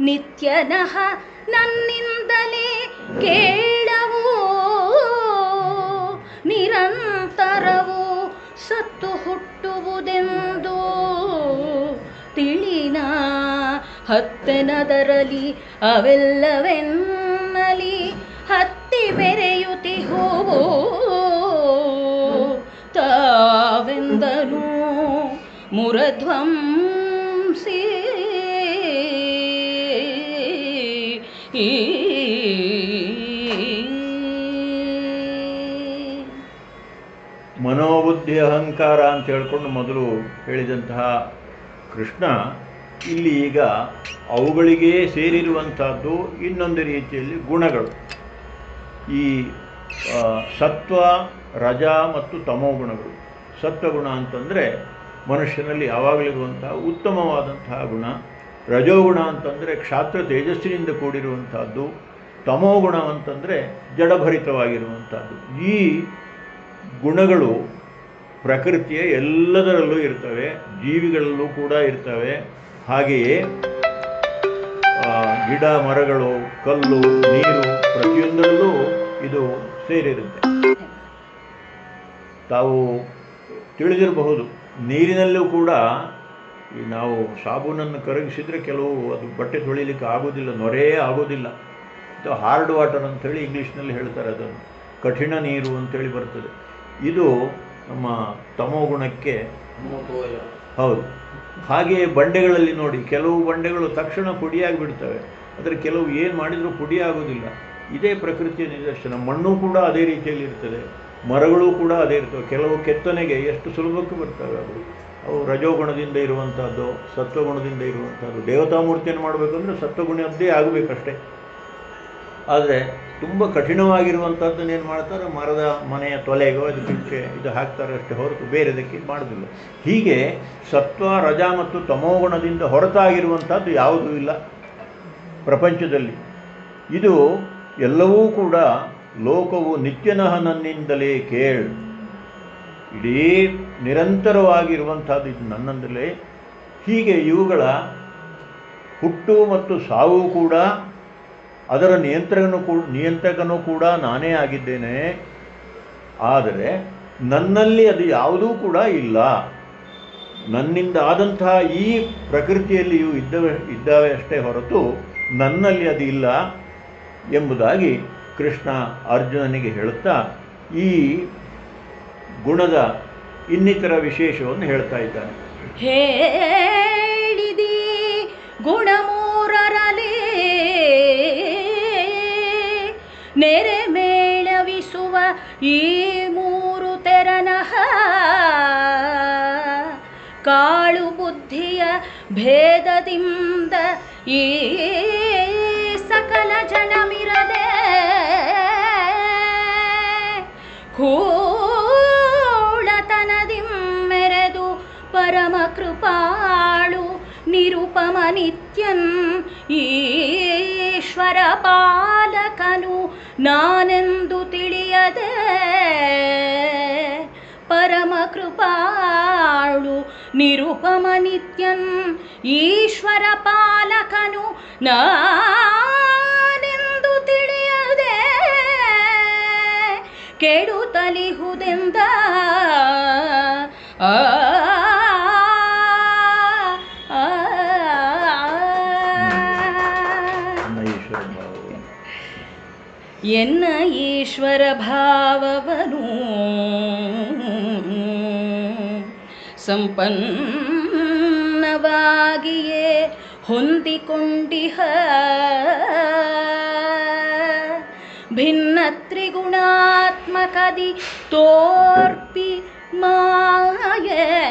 ನಿತ್ಯನಃ ನನ್ನಿಂದಲೇ ಕೇಳವು? ನಿರಂತರವು ಸತ್ತು ಹುಟ್ಟುವುದೆಂದು? ತಿಳಿನ ಹತ್ತೆನದರಲಿ ಅವೆಲ್ಲವೆನ್ನಲಿ ಹತ್ತಿ ಬೆರೆಯುತ್ತಿಹುವು ತಾವೆಂದನು ಮುರಧ್ವಂಸಿ ಮನೋಬುದ್ಧಿ ಅಹಂಕಾರ ಅಂತ ಹೇಳ್ಕೊಂಡು ಮೊದಲು ಹೇಳಿದಂತಹ ಕೃಷ್ಣ ಇಲ್ಲಿ ಈಗ ಅವುಗಳಿಗೆ ಸೇರಿರುವಂಥದ್ದು ಇನ್ನೊಂದು ರೀತಿಯಲ್ಲಿ ಗುಣಗಳು. ಈ ಸತ್ವ, ರಜ ಮತ್ತು ತಮೋ ಗುಣಗಳು. ಸತ್ವಗುಣ ಅಂತಂದರೆ ಮನುಷ್ಯನಲ್ಲಿ ಯಾವಾಗಲಿರುವಂತಹ ಉತ್ತಮವಾದಂತಹ ಗುಣ. ರಜೋಗುಣ ಅಂತಂದರೆ ಕ್ಷಾತ್ರ ತೇಜಸ್ಸಿನಿಂದ ಕೂಡಿರುವಂಥದ್ದು, ತಮೋಗುಣ ಅಂತಂದರೆ ಜಡಭರಿತವಾಗಿರುವಂಥದ್ದು. ಈ ಗುಣಗಳು ಪ್ರಕೃತಿಯ ಎಲ್ಲದರಲ್ಲೂ ಇರ್ತವೆ, ಜೀವಿಗಳಲ್ಲೂ ಕೂಡ ಇರ್ತವೆ. ಹಾಗೆಯೇ ಗಿಡ, ಮರಗಳು, ಕಲ್ಲು, ನೀರು ಪ್ರತಿಯೊಂದರಲ್ಲೂ ಇದು ಸೇರಿರುತ್ತೆ. ತಾವು ತಿಳಿದಿರಬಹುದು, ನೀರಿನಲ್ಲೂ ಕೂಡ ಈ ನಾವು ಸಾಬೂನನ್ನು ಕರಗಿಸಿದರೆ ಕೆಲವು ಅದು ಬಟ್ಟೆ ತೊಳಿಲಿಕ್ಕೆ ಆಗೋದಿಲ್ಲ ನೊರೆಯೇ ಆಗೋದಿಲ್ಲ. ಇದು ಹಾರ್ಡ್ ವಾಟರ್ ಅಂಥೇಳಿ ಇಂಗ್ಲೀಷ್ನಲ್ಲಿ ಹೇಳ್ತಾರೆ ಅದನ್ನು. ಕಠಿಣ ನೀರು ಅಂತೇಳಿ ಬರ್ತದೆ. ಇದು ನಮ್ಮ ತಮೋ ಗುಣಕ್ಕೆ ಹೌದು. ಹಾಗೆಯೇ ಬಂಡೆಗಳಲ್ಲಿ ನೋಡಿ, ಕೆಲವು ಬಂಡೆಗಳು ತಕ್ಷಣ ಪುಡಿಯಾಗಿ ಬಿಡ್ತವೆ ಆದರೆ ಕೆಲವು ಏನು ಮಾಡಿದರೂ ಪುಡಿಯಾಗೋದಿಲ್ಲ. ಇದೇ ಪ್ರಕೃತಿಯ ನಿದರ್ಶನ. ಮಣ್ಣು ಕೂಡ ಅದೇ ರೀತಿಯಲ್ಲಿ ಇರ್ತದೆ. ಮರಗಳು ಕೂಡ ಅದೇ ಇರ್ತವೆ. ಕೆಲವು ಕೆತ್ತನೆಗೆ ಎಷ್ಟು ಸುಲಭಕ್ಕೆ ಬರ್ತವೆ ಅವು. ಅವು ರಜೋಗುಣದಿಂದ ಇರುವಂಥದ್ದು ಸತ್ವಗುಣದಿಂದ ಇರುವಂಥದ್ದು ದೇವತಾ ಮೂರ್ತಿಯನ್ನು ಮಾಡಬೇಕಂದ್ರೆ ಸತ್ವಗುಣದ್ದೇ ಆಗಬೇಕಷ್ಟೇ. ಆದರೆ ತುಂಬ ಕಠಿಣವಾಗಿರುವಂಥದ್ದನ್ನು ಏನು ಮಾಡ್ತಾರೆ? ಮರದ ಮನೆಯ ತೊಲೆಗೋ ಅದಕ್ಕೆ ಇದು ಹಾಕ್ತಾರೆ ಅಷ್ಟೇ ಹೊರತು ಬೇರೆದಕ್ಕೆ ಮಾಡೋದಿಲ್ಲ. ಹೀಗೆ ಸತ್ವ, ರಜ ಮತ್ತು ತಮೋಗುಣದಿಂದ ಹೊರತಾಗಿರುವಂಥದ್ದು ಯಾವುದೂ ಇಲ್ಲ ಪ್ರಪಂಚದಲ್ಲಿ. ಇದು ಎಲ್ಲವೂ ಕೂಡ ಲೋಕವು ನಿತ್ಯನಹನನ್ನಿಂದಲೇ ಕೇಳ್. ಇಡೀ ನಿರಂತರವಾಗಿರುವಂಥದ್ದು ಇದು ನನ್ನಿಂದಲೇ ಹೀಗೆ ಇವುಗಳ ಹುಟ್ಟು ಮತ್ತು ಸಾವು ಕೂಡ, ಅದರ ನಿಯಂತ್ರಕನು ಕೂಡ ನಿಯಂತ್ರಕನೂ ಕೂಡ ನಾನೇ ಆಗಿದ್ದೇನೆ. ಆದರೆ ನನ್ನಲ್ಲಿ ಅದು ಯಾವುದೂ ಕೂಡ ಇಲ್ಲ. ನನ್ನಿಂದ ಆದಂತಹ ಈ ಪ್ರಕೃತಿಯಲ್ಲಿ ಇವು ಇದ್ದವೆ, ಇದ್ದಾವೆ ಅಷ್ಟೇ ಹೊರತು ನನ್ನಲ್ಲಿ ಅದು ಇಲ್ಲ ಎಂಬುದಾಗಿ ಕೃಷ್ಣ ಅರ್ಜುನನಿಗೆ ಹೇಳುತ್ತಾ, ಈ ಗುಣದ ಇನ್ನಿತರ ವಿಶೇಷವನ್ನು ಹೇಳ್ತಾ ಇದ್ದಾನೆ. ಹೇಳಿದಿ ಗುಣಮೂರರಲಿ, ನೆರೆ ಮೇಳವಿಸುವ ಈ ಮೂರು ತೆರನಹ, ಕಾಳು ಬುದ್ಧಿಯ ಭೇದದಿಂದ ಈ ಸಕಲ ಜನಮಿರದೆ ಕೂಳತನದಿಂ ಪರಮ ಕೃಪಾಳು ನಿರುಪಮ ನಿತ್ಯಂ ಈಶ್ವರ ಪಾಲಕನು ನಾನೆಂದು ತಿಳಿಯದೆ. ಪರಮ ಕೃಪಾಳು ನಿರುಪಮ ನಿತ್ಯಂ ಈಶ್ವರ ಪಾಲಕನು ನಾನೆಂದು ತಿಳಿಯದೆ. ಕೆಡುತ್ತಲಿಹುದೆಂದ ಆ, ಎನ್ನ ಈಶ್ವರ ಭಾವವನು? ಸಂಪನ್ನವಾಗಿಯೇ ಹೊಂದಿಕೊಂಡಿಹ. ಭಿನ್ನ ತ್ರಿಗುಣಾತ್ಮಕದಿ ತೋರ್ಪಿ ಮಾಯೆ.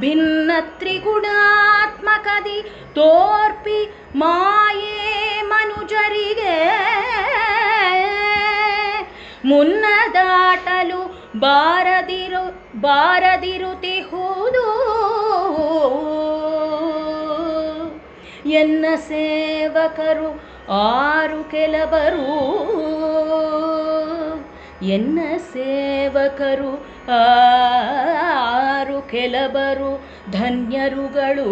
ಭಿನ್ನ ತ್ರಿಗುಣಾತ್ಮಕದಿ ತೋರ್ಪಿ ಮಾಯೇ ಮನುಜರಿಗೆ. ಮುನ್ನ ದಾಟಲು ಬಾರದಿರು ಬಾರದಿರುತಿಹುದು ಎನ್ನ ಸೇವಕರು ಆರು ಕೆಲವರು. ಎನ್ನ ಸೇವಕರು ಆರು ಕೆಲವರು ಧನ್ಯರುಗಳು.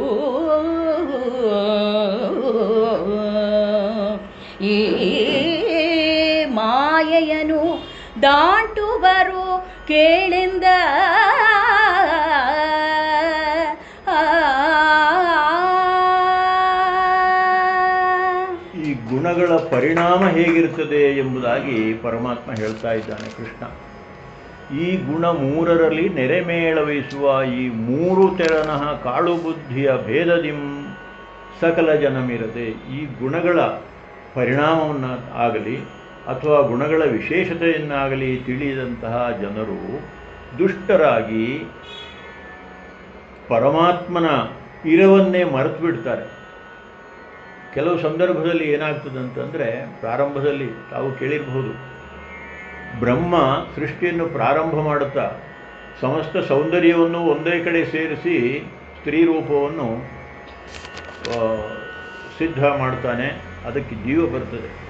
ಈ ಮಾಯೆಯನು ಬರು ಕೇಳಿಂದ. ಈ ಗುಣಗಳ ಪರಿಣಾಮ ಹೇಗಿರುತ್ತದೆ ಎಂಬುದಾಗಿ ಪರಮಾತ್ಮ ಹೇಳ್ತಾ ಇದ್ದಾನೆ ಕೃಷ್ಣ. ಈ ಗುಣ ಮೂರರಲ್ಲಿ ನೆರೆಮೇಳವಿಸುವ ಈ ಮೂರು ತೆರನಃ ಕಾಳು ಬುದ್ಧಿಯ ಭೇದದಿಂ ಸಕಲ ಜನಮಿರದೆ ಈ ಗುಣಗಳ ಪರಿಣಾಮವನ್ನು ಆಗಲಿ ಅಥವಾ ಗುಣಗಳ ವಿಶೇಷತೆಯನ್ನಾಗಲಿ ತಿಳಿದಂತಹ ಜನರು ದುಷ್ಟರಾಗಿ ಪರಮಾತ್ಮನ ಇರವನ್ನೇ ಮರೆತು ಬಿಡ್ತಾರೆ. ಕೆಲವು ಸಂದರ್ಭದಲ್ಲಿ ಏನಾಗ್ತದೆ ಅಂತಂದರೆ ಪ್ರಾರಂಭದಲ್ಲಿ ತಾವು ಕೇಳಿರಬಹುದು. ಬ್ರಹ್ಮ ಸೃಷ್ಟಿಯನ್ನು ಪ್ರಾರಂಭ ಮಾಡುತ್ತಾ ಸಮಸ್ತ ಸೌಂದರ್ಯವನ್ನು ಒಂದೇ ಕಡೆ ಸೇರಿಸಿ ಸ್ತ್ರೀ ರೂಪವನ್ನು ಸಿದ್ಧ ಮಾಡ್ತಾನೆ ಅದಕ್ಕೆ ಜೀವ ಬರ್ತದೆ.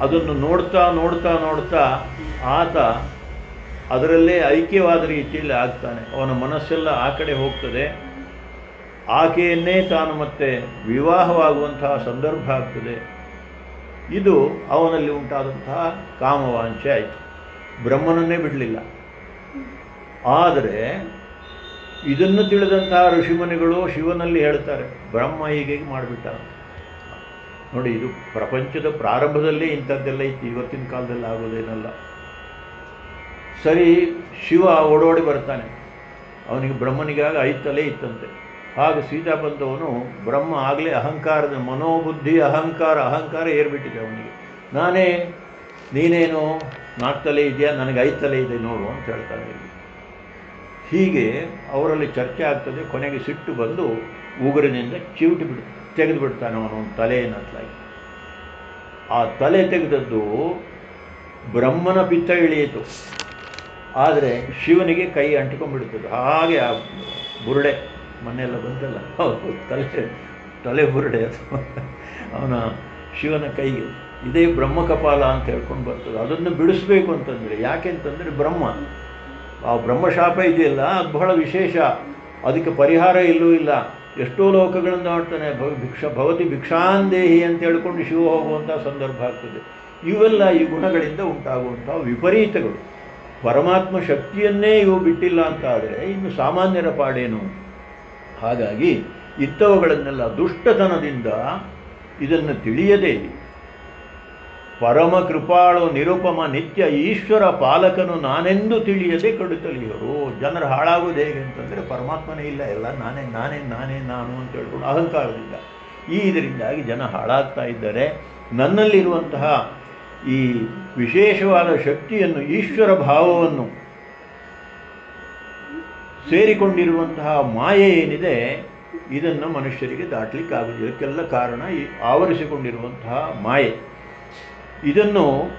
ಅದನ್ನು ನೋಡ್ತಾ ನೋಡ್ತಾ ನೋಡ್ತಾ ಆತ ಅದರಲ್ಲೇ ಐಕ್ಯವಾದ ರೀತಿಯಲ್ಲಿ ಆಗ್ತಾನೆ. ಅವನ ಮನಸ್ಸೆಲ್ಲ ಆ ಕಡೆ ಹೋಗ್ತದೆ. ಆಕೆಯನ್ನೇ ತಾನು ಮತ್ತೆ ವಿವಾಹವಾಗುವಂತಹ ಸಂದರ್ಭ ಆಗ್ತದೆ. ಇದು ಅವನಲ್ಲಿ ಉಂಟಾದಂತಹ ಕಾಮವಾಂಛೆ ಆಯಿತು. ಬ್ರಹ್ಮನನ್ನೇ ಬಿಡಲಿಲ್ಲ. ಆದರೆ ಇದನ್ನು ತಿಳಿದಂತಹ ಋಷಿಮುನಿಗಳು ಶಿವನಲ್ಲಿ ಹೇಳ್ತಾರೆ, ಬ್ರಹ್ಮ ಹೀಗೆ ಮಾಡಿಬಿಟ್ಟ ನೋಡಿ, ಇದು ಪ್ರಪಂಚದ ಪ್ರಾರಂಭದಲ್ಲೇ ಇಂಥದ್ದೆಲ್ಲ ಇತ್ತು. ಇವತ್ತಿನ ಕಾಲದಲ್ಲಿ ಆಗೋದೇನಲ್ಲ. ಸರಿ, ಶಿವ ಓಡೋಡಿ ಬರ್ತಾನೆ. ಅವನಿಗೆ ಬ್ರಹ್ಮನಿಗಾಗ ಐದು ಇತ್ತಂತೆ. ಆಗ ಸೀತಾ ಬಂದವನು, ಬ್ರಹ್ಮ ಆಗಲೇ ಅಹಂಕಾರದ ಮನೋಬುದ್ಧಿ, ಅಹಂಕಾರ ಅಹಂಕಾರ ಏರ್ಬಿಟ್ಟಿದೆ ಅವನಿಗೆ. ನಾನೇ, ನೀನೇನು ನಾಲ್ಕು ಇದೆಯಾ? ನನಗೆ ಐದು ತಲೆ ಇದೆ, ನೋಡು ಅಂತ ಹೇಳ್ತಾನೆ. ಹೀಗೆ ಅವರಲ್ಲಿ ಚರ್ಚೆ ಆಗ್ತದೆ. ಕೊನೆಗೆ ಸಿಟ್ಟು ಬಂದು ಉಗುರಿನಿಂದ ಚಿವುಟಿ ಬಿಡ್ ತೆಗೆದು ಬಿಡ್ತಾನೆ ಅವನು ಒಂದು ತಲೆಯನ್ನು ಹತ್ಲಾಗಿ. ಆ ತಲೆ ತೆಗೆದದ್ದು ಬ್ರಹ್ಮನ ಪಿತ್ತ ಇಳಿಯಿತು ಆದರೆ ಶಿವನಿಗೆ ಕೈ ಅಂಟಿಕೊಂಡ್ಬಿಡ್ತದೆ. ಹಾಗೆ ಆ ಬುರುಡೆ ಮೊನ್ನೆಲ್ಲ ಬಂತಲ್ಲ? ಹೌದು, ತಲೆ ತಲೆ ಬುರುಡೆ ಅವನ ಶಿವನ ಕೈಗೆ. ಇದೇ ಬ್ರಹ್ಮಕಪಾಲ ಅಂತ ಹೇಳ್ಕೊಂಡು ಬರ್ತದೆ. ಅದನ್ನು ಬಿಡಿಸ್ಬೇಕು ಅಂತಂದರೆ, ಯಾಕೆ ಅಂತಂದರೆ ಬ್ರಹ್ಮ. ಆ ಬ್ರಹ್ಮಶಾಪ ಇದೆಯಲ್ಲ? ಅದು ಬಹಳ ವಿಶೇಷ. ಅದಕ್ಕೆ ಪರಿಹಾರ ಇಲ್ಲೂ ಇಲ್ಲ. ಎಷ್ಟೋ ಲೋಕಗಳನ್ನು ಮಾಡ್ತಾನೆ ಭವ ಭಿಕ್ಷ, ಭವತಿ ಭಿಕ್ಷಾಂದೇಹಿ ಅಂತ ಹೇಳ್ಕೊಂಡು ಶಿವ ಹೋಗುವಂಥ ಸಂದರ್ಭ ಆಗ್ತದೆ. ಇವೆಲ್ಲ ಈ ಗುಣಗಳಿಂದ ಉಂಟಾಗುವಂಥ ವಿಪರೀತಗಳು. ಪರಮಾತ್ಮ ಶಕ್ತಿಯನ್ನೇ ಇವು ಬಿಟ್ಟಿಲ್ಲ ಅಂತಾದರೆ ಇನ್ನು ಸಾಮಾನ್ಯರ ಪಾಡೇನು? ಹಾಗಾಗಿ ಇಂಥವುಗಳನ್ನೆಲ್ಲ ದುಷ್ಟತನದಿಂದ ಇದನ್ನು ತಿಳಿಯದೇ ಪರಮ ಕೃಪಾಳು ನಿರುಪಮ ನಿತ್ಯ ಈಶ್ವರ ಪಾಲಕನು ನಾನೆಂದು ತಿಳಿಯದೆ ಕಡುತ್ತಲಿಯರು? ಜನರು ಹಾಳಾಗೋದು ಹೇಗೆ ಅಂತಂದರೆ ಪರಮಾತ್ಮನೇ ಇಲ್ಲ, ಎಲ್ಲ ನಾನೇ ನಾನೇ ನಾನೇ, ನಾನು ಅಂತ ಹೇಳ್ಕೊಂಡು ಅಹಂಕಾರದಿಂದ. ಈ ಇದರಿಂದಾಗಿ ಜನ ಹಾಳಾಗ್ತಾ ಇದ್ದಾರೆ. ನನ್ನಲ್ಲಿರುವಂತಹ ಈ ವಿಶೇಷವಾದ ಶಕ್ತಿಯನ್ನು, ಈಶ್ವರ ಭಾವವನ್ನು ಸೇರಿಕೊಂಡಿರುವಂತಹ ಮಾಯೆ ಏನಿದೆ, ಇದನ್ನು ಮನುಷ್ಯರಿಗೆ ದಾಟಲಿಕ್ಕಾಗುವುದು ಇದಕ್ಕೆಲ್ಲ ಕಾರಣ ಈ ಆವರಿಸಿಕೊಂಡಿರುವಂತಹ ಮಾಯೆ. ಇದನ್ನು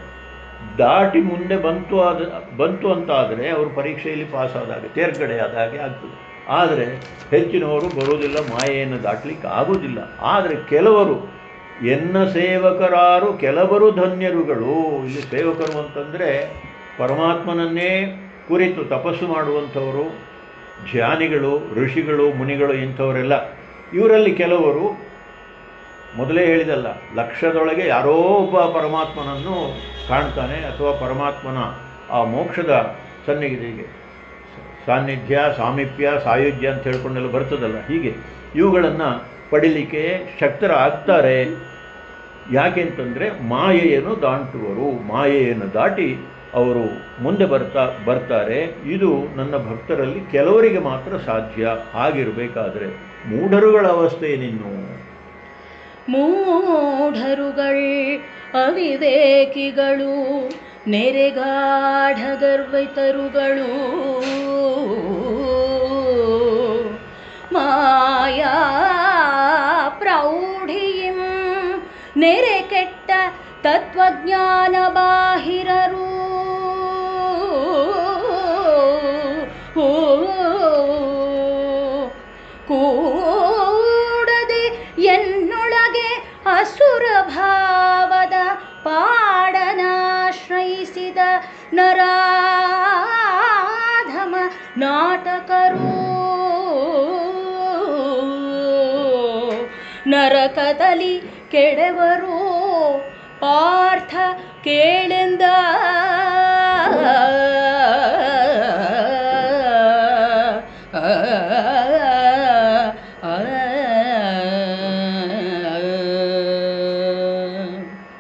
ದಾಟಿ ಮುಂದೆ ಬಂತು ಆದ, ಬಂತು ಅಂತಾದರೆ ಅವರು ಪರೀಕ್ಷೆಯಲ್ಲಿ ಪಾಸ್ ಆದಾಗ ತೇರ್ಗಡೆ ಆದ ಹಾಗೆ ಆಗ್ತದೆ. ಆದರೆ ಹೆಚ್ಚಿನವರು ಬರುವುದಿಲ್ಲ, ಮಾಯೆಯನ್ನು ದಾಟಲಿಕ್ಕೆ ಆಗುವುದಿಲ್ಲ. ಆದರೆ ಕೆಲವರು, ಎನ್ನ ಸೇವಕರಾರು ಕೆಲವರು ಧನ್ಯರುಗಳು. ಇಲ್ಲಿ ಸೇವಕರು ಅಂತಂದರೆ ಪರಮಾತ್ಮನನ್ನೇ ಕುರಿತು ತಪಸ್ಸು ಮಾಡುವಂಥವರು ಧ್ಯಾನಿಗಳು ಋಷಿಗಳು, ಮುನಿಗಳು ಇಂಥವರೆಲ್ಲ. ಇವರಲ್ಲಿ ಕೆಲವರು ಮೊದಲೇ ಹೇಳಿದಲ್ಲ, ಲಕ್ಷದೊಳಗೆ ಯಾರೋ ಒಬ್ಬ ಪರಮಾತ್ಮನನ್ನು ಕಾಣ್ತಾನೆ ಅಥವಾ ಪರಮಾತ್ಮನ ಆ ಮೋಕ್ಷದ ಸನ್ನಿಧಿಗೆ ಸಾನ್ನಿಧ್ಯ, ಸಾಮೀಪ್ಯ, ಸಾಯುಜ್ಯ ಅಂತ ಹೇಳ್ಕೊಂಡೆಲ್ಲ ಬರ್ತದಲ್ಲ, ಹೀಗೆ ಇವುಗಳನ್ನು ಪಡಿಲಿಕ್ಕೆ ಶಕ್ತರಾಗ್ತಾರೆ. ಯಾಕೆ ಅಂತಂದರೆ ಮಾಯೆಯನ್ನು ದಾಟುವರು, ಮಾಯೆಯನ್ನು ದಾಟಿ ಅವರು ಮುಂದೆ ಬರ್ತಾ, ಬರ್ತಾರೆ. ಇದು ನನ್ನ ಭಕ್ತರಲ್ಲಿ ಕೆಲವರಿಗೆ ಮಾತ್ರ ಸಾಧ್ಯ ಆಗಿರಬೇಕಾದ್ರೆ ಮೂಢರುಗಳ ಅವಸ್ಥೆ ಏನಿನ್ನು ಮೂಢರುಗಳ್ ಅವಿವೇಕಿಗಳು ನೆರೆಗಾಢಗರ್ವಿತರುಗಳು. ಮಾಯಾ ಪ್ರೌಢಿಯಂ ನೆರೆ ಕೆಟ್ಟ ತತ್ವಜ್ಞಾನ ಬಾಹಿರರು. ಕೂಡದೆ ನರಕದಲ್ಲಿ ಕೆಡವರು ಪಾರ್ಥ ಕೇಳೆಂದ.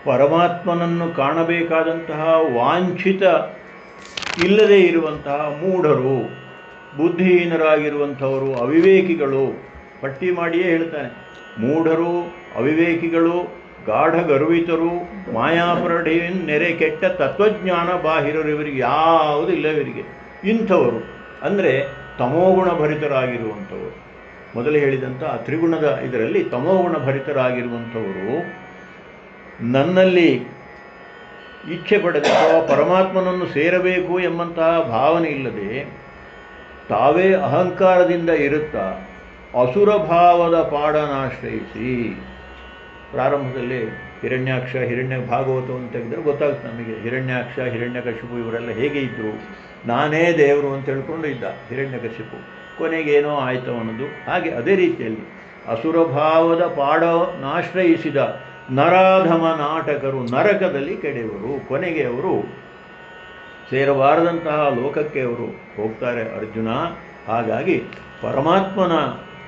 ಪರಮಾತ್ಮನನ್ನು ಕಾಣಬೇಕಾದಂತಹ ವಾಂಛಿತ, ಇಲ್ಲದೆ ಇರುವಂತಹ ಮೂಢರು, ಬುದ್ಧಿಹೀನರಾಗಿರುವಂಥವರು ಅವಿವೇಕಿಗಳು. ಪಟ್ಟಿ ಮಾಡಿಯೇ ಹೇಳ್ತಾನೆ, ಮೂಢರು ಅವಿವೇಕಿಗಳು ಗಾಢ ಗರ್ವಿತರು ಮಾಯಾಪರಡಿ ನೆರೆ ಕೆಟ್ಟ ತತ್ವಜ್ಞಾನ ಬಾಹಿರರು ಇವರಿಗೆ ಯಾವುದೂ ಇಲ್ಲ ಇವರಿಗೆ ಇಂಥವರು ಅಂದರೆ ತಮೋಗುಣ ಭರಿತರಾಗಿರುವಂಥವರು ಮೊದಲು ಹೇಳಿದಂಥ ಆ ತ್ರಿಗುಣದ ಇದರಲ್ಲಿ ತಮೋಗುಣ ಭರಿತರಾಗಿರುವಂಥವರು ನನ್ನಲ್ಲಿ ಇಚ್ಛೆ ಪಡೆದು ಪರಮಾತ್ಮನನ್ನು ಸೇರಬೇಕು ಎಂಬಂತಹ ಭಾವನೆ ಇಲ್ಲದೆ ತಾವೇ ಅಹಂಕಾರದಿಂದ ಇರುತ್ತಾ ಅಸುರ ಭಾವದ ಪಾಡನಾಶ್ರಯಿಸಿ ಪ್ರಾರಂಭದಲ್ಲಿ ಹಿರಣ್ಯಾಕ್ಷ, ಹಿರಣ್ಯ ಭಾಗವತವನ್ನು ತೆಗೆದರೆ ಗೊತ್ತಾಗುತ್ತೆ ನಮಗೆ. ಹಿರಣ್ಯಾಕ್ಷ, ಹಿರಣ್ಯಕಶಿಪು ಇವರೆಲ್ಲ ಹೇಗೆ ಇದ್ದರು ನಾನೇ ದೇವರು ಅಂತ ಹೇಳ್ಕೊಂಡು ಇದ್ದ ಹಿರಣ್ಯಕಶಿಪು ಕೊನೆಗೇನೋ ಆಯಿತು ಅನ್ನೋದು. ಹಾಗೆ ಅದೇ ರೀತಿಯಲ್ಲಿ ಅಸುರ ಭಾವದ ಪಾಡನಾಶ್ರಯಿಸಿದ ನರಾಧಮ ನಾಟಕರು ನರಕದಲ್ಲಿ ಕೆಡೆಯವರು ಕೊನೆಗೆ ಅವರು ಸೇರಬಾರದಂತಹ ಲೋಕಕ್ಕೆ ಅವರು ಹೋಗ್ತಾರೆ ಅರ್ಜುನ. ಹಾಗಾಗಿ ಪರಮಾತ್ಮನ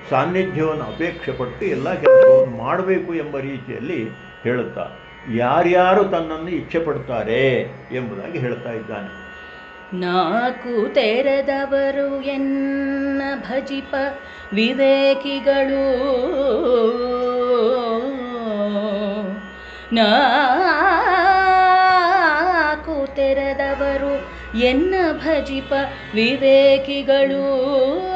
ಸಾನ್ನಿಧ್ಯವನ್ನು ಅಪೇಕ್ಷೆ ಪಟ್ಟು ಎಲ್ಲ ಕೆಲಸವನ್ನು ಮಾಡಬೇಕು ಎಂಬ ರೀತಿಯಲ್ಲಿ ಹೇಳುತ್ತಾ, ಯಾರ್ಯಾರು ತನ್ನನ್ನು ಇಚ್ಛೆ ಪಡ್ತಾರೆ ಎಂಬುದಾಗಿ ಹೇಳ್ತಾ ಇದ್ದಾನೆ. ನಾಕು ತೆರೆದವರು ಎನ್ನ ಭಜಿಪ ವಿವೇಕಿಗಳು. ನಾಕು ತೆರೆದವರು ಎನ್ನ ಭಜಿಪ ವಿವೇಕಿಗಳು.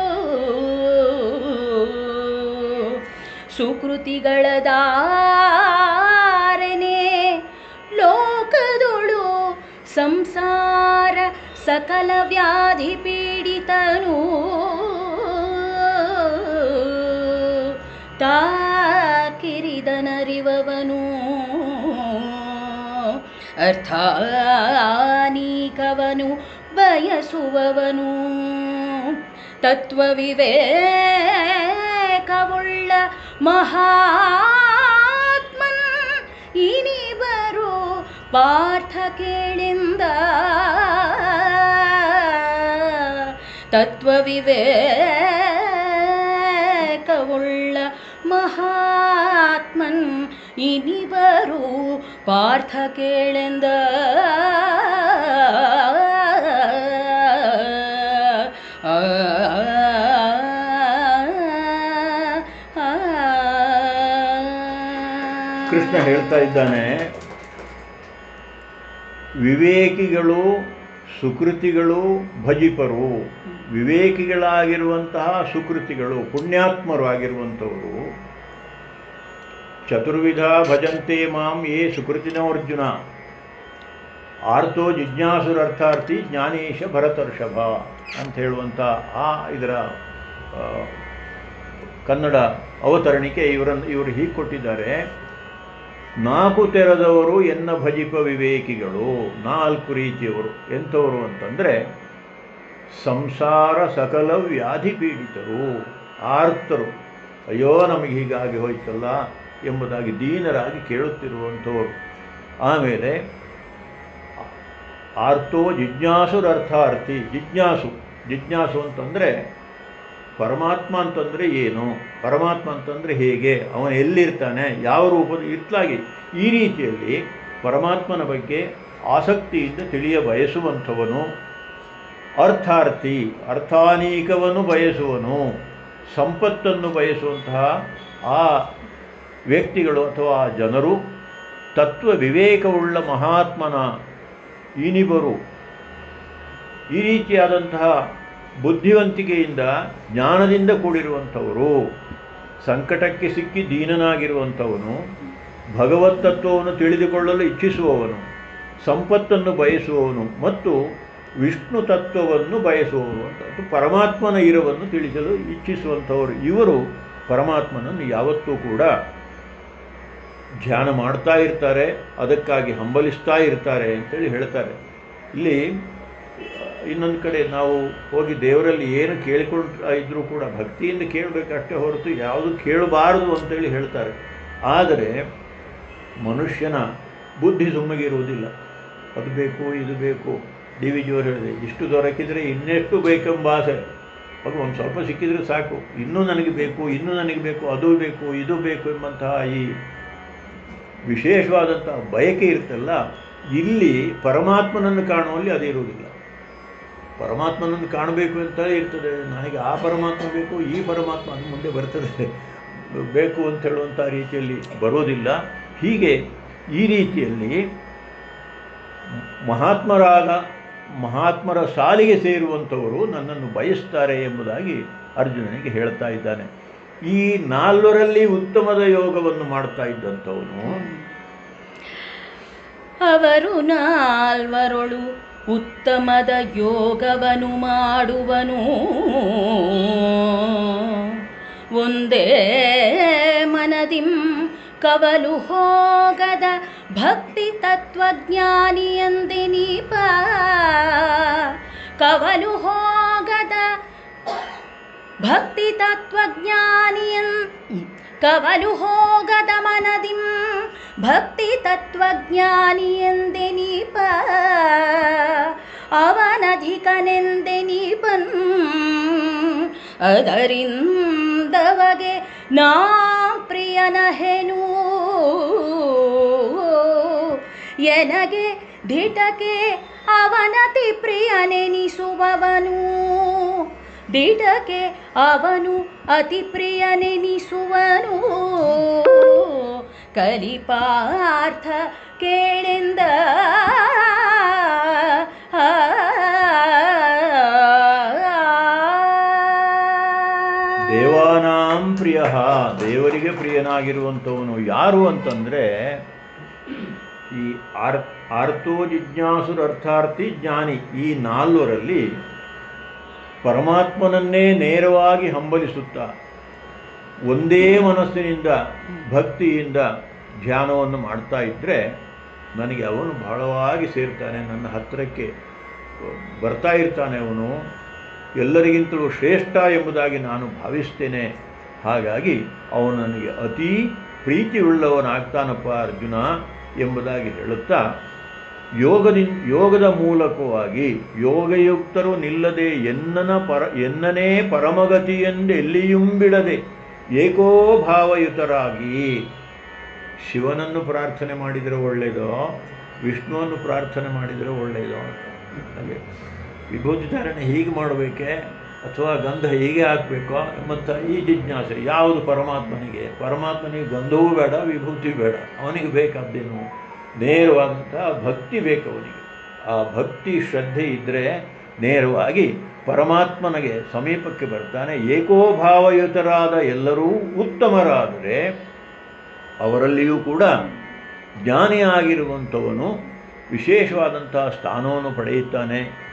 ಸುಕೃತಿಗಳ ದಾರನೇ ಲೋಕದೊಳು ಸಂಸಾರ ಸಕಲ ವ್ಯಾಧಿ ಪೀಡಿತನು. ತಾಕಿರಿದನರಿವವನು. ಅರ್ಥಾನೀಕವನು ಬಯಸುವವನು. ತತ್ವವಿವೇಕವುಳ್ಳ ಮಹಾತ್ಮನ್ ಇನಿಬರು ಪಾರ್ಥ ಕೇಳಿಂದ. ತತ್ವವಿವೇಕವುಳ್ಳ ಮಹಾತ್ಮನ್ ಇನಿಬರು ಪಾರ್ಥ ಕೇಳೆಂದ. ಹೇಳ್ತಾ ಇದ್ದಾನೆ, ವಿವೇಕಿಗಳು, ಸುಕೃತಿಗಳು, ಭಜಿಪರು, ವಿವೇಕಿಗಳಾಗಿರುವಂತಹ ಸುಕೃತಿಗಳು, ಪುಣ್ಯಾತ್ಮರು ಆಗಿರುವಂಥವರು, ಚತುರ್ವಿಧ ಭಜಂತೆ ಮಾಂ ಯೇ ಸುಕೃತಿನೋ ಅರ್ಜುನ. ಆರ್ತೋ ಜಿಜ್ಞಾಸುರರ್ಥಾರ್ಥಿ ಜ್ಞಾನೇಶ ಭರತರ್ಷಭ ಅಂತ ಹೇಳುವಂಥ ಆ ಇದರ ಕನ್ನಡ ಅವತರಣಿಕೆ ಇವರನ್ನು, ಇವರು ಹೀಗೆ ಕೊಟ್ಟಿದ್ದಾರೆ. ನಾಲ್ಕು ತೆರೆದವರು ಎನ್ನ ಭಜಿಪ ವಿವೇಕಿಗಳು? ನಾಲ್ಕು ರೀತಿಯವರು. ಎಂಥವರು ಅಂತಂದರೆ, ಸಂಸಾರ ಸಕಲ ವ್ಯಾಧಿ ಪೀಡಿತರು, ಆರ್ತರು. ಅಯ್ಯೋ, ನಮಗೆ ಹೀಗಾಗಿ ಹೋಯ್ತಲ್ಲ ಎಂಬುದಾಗಿ ದೀನರಾಗಿ ಕೇಳುತ್ತಿರುವಂಥವರು. ಆಮೇಲೆ, ಆರ್ತೋ ಜಿಜ್ಞಾಸುರರ್ಥಾರ್ಥಿ. ಜಿಜ್ಞಾಸು. ಜಿಜ್ಞಾಸು ಅಂತಂದರೆ ಪರಮಾತ್ಮ ಅಂತಂದರೆ ಏನು? ಪರಮಾತ್ಮ ಅಂತಂದರೆ ಹೇಗೆ? ಅವನು ಎಲ್ಲಿರ್ತಾನೆ? ಯಾವ ರೂಪದ ಇತ್ಲಾಗಿ ಈ ರೀತಿಯಲ್ಲಿ ಪರಮಾತ್ಮನ ಬಗ್ಗೆ ಆಸಕ್ತಿಯಿಂದ ತಿಳಿಯ ಬಯಸುವಂಥವನು ಅರ್ಥಾರ್ಥಿ ಅರ್ಥಾನೀಕವನ್ನು ಬಯಸುವನು, ಸಂಪತ್ತನ್ನು ಬಯಸುವಂತಹ ಆ ವ್ಯಕ್ತಿಗಳು ಅಥವಾ ಆ ಜನರು ತತ್ವ ವಿವೇಕವುಳ್ಳ ಮಹಾತ್ಮನ ಇನಿಬರು. ಈ ರೀತಿಯಾದಂತಹ ಬುದ್ಧಿವಂತಿಕೆಯಿಂದ ಜ್ಞಾನದಿಂದ ಕೂಡಿರುವಂಥವರು, ಸಂಕಟಕ್ಕೆ ಸಿಕ್ಕಿ ದೀನನಾಗಿರುವಂಥವನು ಭಗವತ್ತತ್ವವನ್ನು ತಿಳಿದುಕೊಳ್ಳಲು ಇಚ್ಛಿಸುವವನು, ಸಂಪತ್ತನ್ನು ಬಯಸುವವನು ಮತ್ತು ವಿಷ್ಣು ತತ್ವವನ್ನು ಬಯಸುವವನು ಅಂತ. ಪರಮಾತ್ಮನ ಇರವನ್ನು ತಿಳಿಸಲು ಇಚ್ಛಿಸುವಂಥವರು. ಇವರು ಪರಮಾತ್ಮನನ್ನು ಯಾವತ್ತೂ ಕೂಡ ಧ್ಯಾನ ಮಾಡ್ತಾ ಇರ್ತಾರೆ, ಅದಕ್ಕಾಗಿ ಹಂಬಲಿಸ್ತಾ ಇರ್ತಾರೆ ಅಂತೇಳಿ ಹೇಳ್ತಾರೆ. ಇಲ್ಲಿ ಇನ್ನೊಂದು ಕಡೆ ನಾವು ಹೋಗಿ ದೇವರಲ್ಲಿ ಏನು ಕೇಳಿಕೊಳ್ತಾ ಇದ್ರೂ ಕೂಡ ಭಕ್ತಿಯಿಂದ ಕೇಳಬೇಕಷ್ಟೇ ಹೊರತು ಯಾವುದು ಕೇಳಬಾರದು ಅಂತೇಳಿ ಹೇಳ್ತಾರೆ. ಆದರೆ ಮನುಷ್ಯನ ಬುದ್ಧಿ ಸುಮ್ಮಗಿರುವುದಿಲ್ಲ ಅದು ಬೇಕು, ಇದು ಬೇಕು. ಡಿ ವಿ ಜಿಯವರು ಹೇಳಿದೆ, ಇಷ್ಟು ದೊರಕಿದರೆ ಇನ್ನೆಷ್ಟು ಬೇಕೆಂಬ ಆಸೆ. ಅದು ಒಂದು ಸ್ವಲ್ಪ ಸಿಕ್ಕಿದರೆ ಸಾಕು. ಇನ್ನೂ ನನಗೆ ಬೇಕು, ಇನ್ನೂ ನನಗೆ ಬೇಕು, ಅದು ಬೇಕು, ಇದು ಬೇಕು ಎಂಬಂತಹ ಈ ವಿಶೇಷವಾದಂತಹ ಬಯಕೆ ಇರ್ತಲ್ಲ ಇಲ್ಲಿ ಪರಮಾತ್ಮನನ್ನು ಕಾಣುವಲ್ಲಿ ಅದಿರುವುದಿಲ್ಲ ಪರಮಾತ್ಮನನ್ನು ಕಾಣಬೇಕು ಅಂತಲೇ ಇರ್ತದೆ ನನಗೆ ಆ ಪರಮಾತ್ಮ ಬೇಕು, ಈ ಪರಮಾತ್ಮ ಅದು ಮುಂದೆ ಬರ್ತದೆ. ಬೇಕು ಅಂತ ಹೇಳುವಂಥ ರೀತಿಯಲ್ಲಿ ಬರೋದಿಲ್ಲ. ಹೀಗೆ ಈ ರೀತಿಯಲ್ಲಿ ಮಹಾತ್ಮರಾದ, ಮಹಾತ್ಮರ ಸಾಲಿಗೆ ಸೇರುವಂಥವರು ನನ್ನನ್ನು ಬಯಸ್ತಾರೆ ಎಂಬುದಾಗಿ ಅರ್ಜುನನಿಗೆ ಹೇಳ್ತಾ ಇದ್ದಾನೆ. ಈ ನಾಲ್ವರಲ್ಲಿ ಉತ್ತಮದ ಯೋಗವನ್ನು ಮಾಡ್ತಾ ಇದ್ದಂಥವನು ಅವರು ನಾಲ್ವರೊಳು ಉತ್ತಮದ ಯೋಗವನು ಮಾಡುವನು. ಒಂದೇ ಮನದಿಂ ಕವಲು ಹೋಗದ ಭಕ್ತಿ ತತ್ವಜ್ಞಾನಿಯಂದಿನೀಪ ಕವಲು ಹೋಗದ ಭಕ್ತಿ ತತ್ವಜ್ಞಾನಿಯನ್ ಕವಲು ಹೋಗದ ಮನದಿಂ ಭಕ್ತಿ ತತ್ವಜ್ಞಾನಿಯಂದೆನೀಪ ಅವನಧಿಕನೆಂದೆನೀಪನ್ ಅದರಿಂದವಗೆ ನಾ ಪ್ರಿಯನಹೆನು ಎನಗೆ ದಿಟಕೆ ಅವನತಿ ಪ್ರಿಯನೆನಿಸುವವನು ದಿಟಕೆ ಅವನು ಅತಿ ಪ್ರಿಯನೆನಿಸುವನು. ಕಲಿಪಾರ್ಥ ಕೇಳೆಂದ. ದೇವಾನಾಂ ಪ್ರಿಯ, ದೇವರಿಗೆ ಪ್ರಿಯನಾಗಿರುವಂಥವನು ಯಾರು ಅಂತಂದರೆ, ಈ ಆರ್ ಆರ್ತೋ ಜಿಜ್ಞಾಸುರ ಅರ್ಥಾರ್ಥಿ ಜ್ಞಾನಿ ಈ ನಾಲ್ವರಲ್ಲಿ ಪರಮಾತ್ಮನನ್ನೇ ನೇರವಾಗಿ ಹಂಬಲಿಸುತ್ತಾ ಒಂದೇ ಮನಸ್ಸಿನಿಂದ, ಭಕ್ತಿಯಿಂದ ಧ್ಯಾನವನ್ನು ಮಾಡ್ತಾ ಇದ್ದರೆ ನನಗೆ ಅವನು ಬಹಳವಾಗಿ ಸೇರ್ತಾನೆ, ನನ್ನ ಹತ್ತಿರಕ್ಕೆ ಬರ್ತಾ ಇರ್ತಾನೆ ಅವನು. ಎಲ್ಲರಿಗಿಂತಲೂ ಶ್ರೇಷ್ಠ ಎಂಬುದಾಗಿ ನಾನು ಭಾವಿಸ್ತೇನೆ. ಹಾಗಾಗಿ ಅವನು ನನಗೆ ಅತೀ ಪ್ರೀತಿಯುಳ್ಳವನಾಗ್ತಾನಪ್ಪ ಅರ್ಜುನ ಎಂಬುದಾಗಿ ಹೇಳುತ್ತಾ ಯೋಗದಿಂದ ಯೋಗದ ಮೂಲಕವಾಗಿ ಯೋಗಯುಕ್ತರು ನಿಲ್ಲದೆ ಎನ್ನನ ಪರ ಎನ್ನನೇ ಪರಮಗತಿಯೆಂದೆಲ್ಲಿಯುಂಬಿಡದೆ ಏಕೋಭಾವಯುತರಾಗಿ ಶಿವನನ್ನು ಪ್ರಾರ್ಥನೆ ಮಾಡಿದರೆ ಒಳ್ಳೆಯದೋ, ವಿಷ್ಣುವನ್ನು ಪ್ರಾರ್ಥನೆ ಮಾಡಿದರೆ ಒಳ್ಳೆಯದೋ ಹಾಗೆ ವಿಭೂತಿ ಧಾರಣೆ ಹೀಗೆ ಮಾಡಬೇಕೆ ಅಥವಾ ಗಂಧ ಹೀಗೆ ಹಾಕಬೇಕೋ ಮತ್ತು ಈ ಜಿಜ್ಞಾಸೆ. ಯಾವುದು ಪರಮಾತ್ಮನಿಗೆ? ಪರಮಾತ್ಮನಿಗೆ ಗಂಧವೂ ಬೇಡ ವಿಭೂತಿ ಬೇಡ. ಅವನಿಗೆ ಬೇಕಾದ್ದೇನು? ನೇರವಾದಂತಹ ಭಕ್ತಿ ಬೇಕು ಅವನಿಗೆ. ಆ ಭಕ್ತಿ ಶ್ರದ್ಧೆ ಇದ್ದರೆ ನೇರವಾಗಿ ಪರಮಾತ್ಮನಿಗೆ ಸಮೀಪಕ್ಕೆ ಬರ್ತಾನೆ. ಏಕೋಭಾವಯುತರಾದ ಎಲ್ಲರೂ ಉತ್ತಮರಾದರೆ ಅವರಲ್ಲಿಯೂ ಕೂಡ ಜ್ಞಾನಿಯಾಗಿರುವಂಥವನು ವಿಶೇಷವಾದಂಥ ಸ್ಥಾನವನ್ನು ಪಡೆಯುತ್ತಾನೆ.